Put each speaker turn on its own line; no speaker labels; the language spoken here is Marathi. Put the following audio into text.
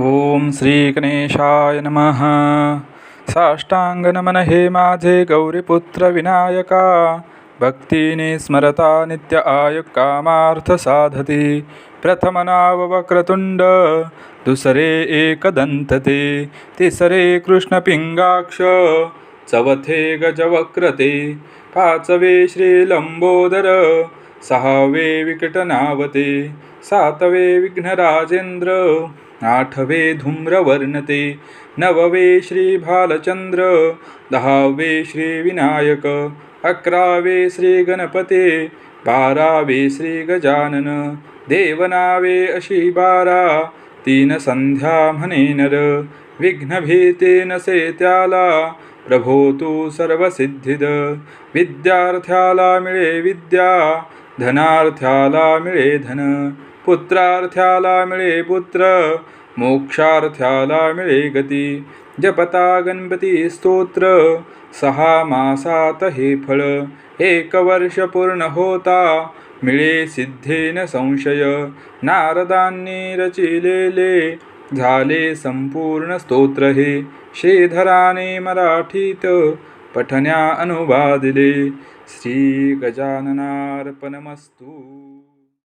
ओम श्री गणेशाय नमः। साष्टांग नमन हे माझे गौरीपुत्र विनायका। भक्तीने स्मरता नित्य आय कामार्थ साधती। प्रथम नाव वक्रतुंड दुसरे एकदंतते तिसरे कृष्ण पिंगाक्ष चवथे गजवक्रते पाचवे श्री लंबोदर सहावे विकटनावते सातवे विघ्नराजेंद्र आठवे धूम्रवर्णते नववे श्री भालचंद्र दहावे श्रीविनायक अकरावे श्री गणपते बारावे श्री गजानन देवनावे अशी बारा तीन संध्या म्हणे नर विघ्नभीते नसे त्याला प्रभो तू सर्वसिद्धिद विद्यार्थ्याला मिळे विद्या धनार्थ्याला मिळे धन पुत्रार्थ्याला मिळे पुत्र मोक्षार्थ्याला मिळे गती. जपता गणपती स्तोत्र सहा मासात हे फळ. एक वर्ष पूर्ण होता मिळे सिद्धेन संशय. नारदांनी रचिलेले झाले संपूर्ण स्तोत्र हे. श्रीधराने मराठीत पठण्या अनुवादिले श्री गजाननार्पणमस्तू